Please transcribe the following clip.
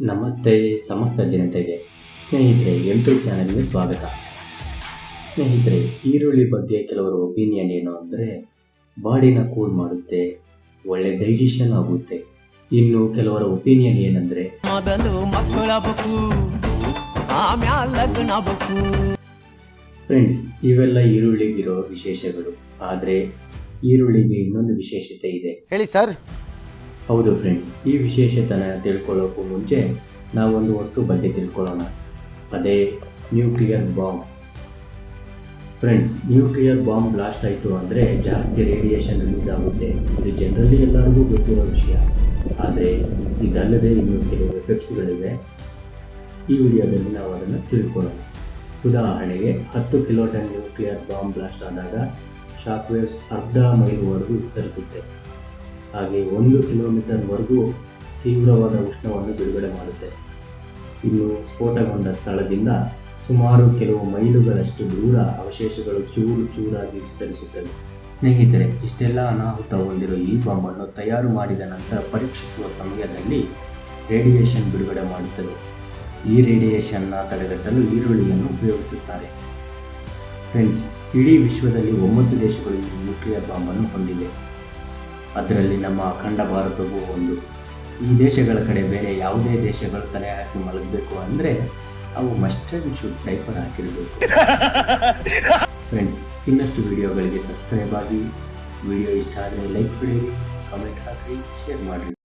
ನಮಸ್ತೆ ಸಮಸ್ತ ಜನತೆಗೆ ಸ್ನೇಹಿತರೆ ಎಂ ಪಿ ಚಾನೆಲ್ಗೆ ಸ್ವಾಗತ. ಸ್ನೇಹಿತರೆ ಈರುಳ್ಳಿ ಬಗ್ಗೆ ಕೆಲವರ ಒಪಿನಿಯನ್ ಏನು ಅಂದರೆ ಬಾಡಿನ ಕೂಲ್ ಮಾಡುತ್ತೆ ಒಳ್ಳೆ ಡೈಜೆಷನ್ ಆಗುತ್ತೆ. ಇನ್ನು ಕೆಲವರ ಒಪಿನಿಯನ್ ಏನಂದರೆ ಮೊದಲು ಫ್ರೆಂಡ್ಸ್ ಇವೆಲ್ಲ ಈರುಳ್ಳಿಗಿರೋ ವಿಶೇಷಗಳು. ಆದರೆ ಈರುಳ್ಳಿಗೆ ಇನ್ನೊಂದು ವಿಶೇಷತೆ ಇದೆ. ಹೇಳಿ ಸರ್. ಹೌದು ಫ್ರೆಂಡ್ಸ್ ಈ ವಿಶೇಷತನ ತಿಳ್ಕೊಳ್ಳೋಕ್ಕೂ ಮುಂಚೆ ನಾವೊಂದು ವಸ್ತು ಬಗ್ಗೆ ತಿಳ್ಕೊಳ್ಳೋಣ. ಅದೇ nuclear bomb friends nuclear bomb blast ಆಯಿತು ಅಂದರೆ ಜಾಸ್ತಿ ರೇಡಿಯೇಷನ್ ರಿಲೀಸ್ ಆಗುತ್ತೆ. ಇದು ಜನರಲ್ಲಿ ಎಲ್ಲರಿಗೂ ಗೊತ್ತಿರೋ ವಿಷಯ. ಆದರೆ ಇದಲ್ಲದೆ ಇನ್ನೂ ಕೆಲವು ಎಫೆಕ್ಟ್ಸ್ಗಳಿವೆ ಈ ವಿಡಿಯೋದಲ್ಲಿ ನಾವು ಅದನ್ನು ತಿಳ್ಕೊಳ್ಳೋಣ. ಉದಾಹರಣೆಗೆ, ಹತ್ತು ಕಿಲೋಟನ್ ನ್ಯೂಕ್ಲಿಯರ್ ಬಾಂಬ್ ಬ್ಲಾಸ್ಟ್ ಆದಾಗ ಶಾಕ್ ವೇವ್ಸ್ ಅರ್ಧ ಮೈಲ್ವರೆಗೂ ವಿಸ್ತರಿಸುತ್ತೆ. ಹಾಗೆ ಒಂದು ಕಿಲೋಮೀಟರ್ವರೆಗೂ ತೀವ್ರವಾದ ಉಷ್ಣವನ್ನು ಬಿಡುಗಡೆ ಮಾಡುತ್ತೆ. ಇನ್ನು ಸ್ಫೋಟಗೊಂಡ ಸ್ಥಳದಿಂದ ಸುಮಾರು ಕೆಲವು ಮೈಲುಗಳಷ್ಟು ದೂರ ಅವಶೇಷಗಳು ಚೂರು ಚೂರಾಗಿ ವಿಸ್ತರಿಸುತ್ತವೆ. ಸ್ನೇಹಿತರೆ, ಇಷ್ಟೆಲ್ಲ ಅನಾಹುತ ಹೊಂದಿರುವ ಈ ಬಾಂಬನ್ನು ತಯಾರು ಮಾಡಿದ ನಂತರ ಪರೀಕ್ಷಿಸುವ ಸಮಯದಲ್ಲಿ ರೇಡಿಯೇಷನ್ ಬಿಡುಗಡೆ ಮಾಡುತ್ತದೆ. ಈ ರೇಡಿಯೇಷನ್ನ ತಡೆಗಟ್ಟಲು ಈರುಳ್ಳಿಯನ್ನು ಉಪಯೋಗಿಸುತ್ತಾರೆ. ಫ್ರೆಂಡ್ಸ್, ಇಡೀ ವಿಶ್ವದಲ್ಲಿ ಒಂಬತ್ತು ದೇಶಗಳು ಈ ನ್ಯೂಕ್ಲಿಯರ್ ಬಾಂಬನ್ನು ಹೊಂದಿವೆ. ಅದರಲ್ಲಿ ನಮ್ಮ ಅಖಂಡ ಭಾರತವು ಒಂದು ಈ ದೇಶಗಳ ಕಡೆ ಬೇರೆ ಯಾವುದೇ ದೇಶಗಳು ತಲೆ ಹಾಕಿ ಮಲಗಬೇಕು ಅಂದರೆ ಅವು ಮಸ್ಟರ್ಡ್ ಶುಡ್ ಡೈಪರ್ ಹಾಕಿರಬೇಕು. ಫ್ರೆಂಡ್ಸ್ ಇನ್ನಷ್ಟು ವಿಡಿಯೋಗಳಿಗೆ ಸಬ್ಸ್ಕ್ರೈಬ್ ಆಗಿ. ವಿಡಿಯೋ ಇಷ್ಟ ಆದರೆ ಲೈಕ್ ಬಿಡಿರಿ ಕಮೆಂಟ್ ಹಾಕಿ ಶೇರ್ ಮಾಡಿರಿ.